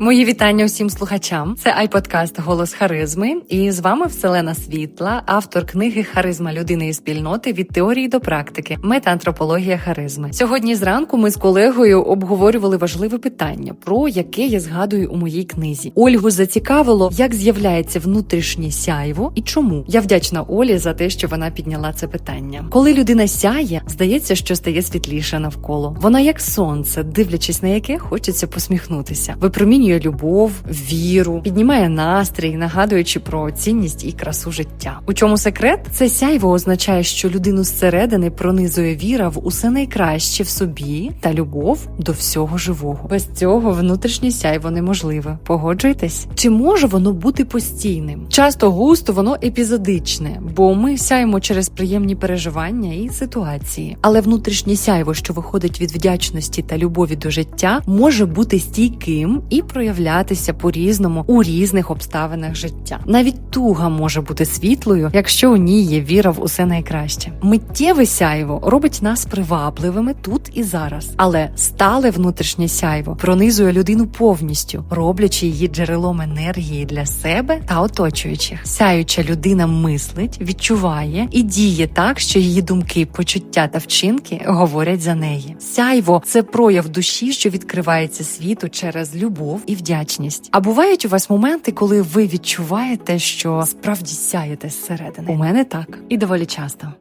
Мої вітання усім слухачам. Це айподкаст Голос Харизми. І з вами Вселена Світла, автор книги Харизма людини і спільноти від теорії до практики, метаантропологія харизми. Сьогодні зранку ми з колегою обговорювали важливе питання, про яке я згадую у моїй книзі. Ольгу зацікавило, як з'являється внутрішнє сяйво і чому. Я вдячна Олі за те, що вона підняла це питання. Коли людина сяє, здається, що стає світліше навколо. Вона як сонце, дивлячись на яке хочеться посміхнутися. Випромінює любов, віру, піднімає настрій, нагадуючи про цінність і красу життя. У чому секрет? Це сяйво означає, що людину зсередини пронизує віра в усе найкраще в собі та любов до всього живого. Без цього внутрішнє сяйво неможливе. Погоджуєтесь? Чи може воно бути постійним? Часто густо воно епізодичне, бо ми сяємо через приємні переживання і ситуації. Але внутрішнє сяйво, що виходить від вдячності та любові до життя, може бути стійким і проявлятися по-різному у різних обставинах життя. Навіть туга може бути світлою, якщо у ній є віра в усе найкраще. Миттєве сяйво робить нас привабливими тут і зараз, але стале внутрішнє сяйво пронизує людину повністю, роблячи її джерелом енергії для себе та оточуючих. Сяюча людина мислить, відчуває і діє так, що її думки, почуття та вчинки говорять за неї. Сяйво це прояв душі, що відкривається світу через любов і вдячність. А бувають у вас моменти, коли ви відчуваєте, що справді сяєте зсередини. У мене так і доволі часто.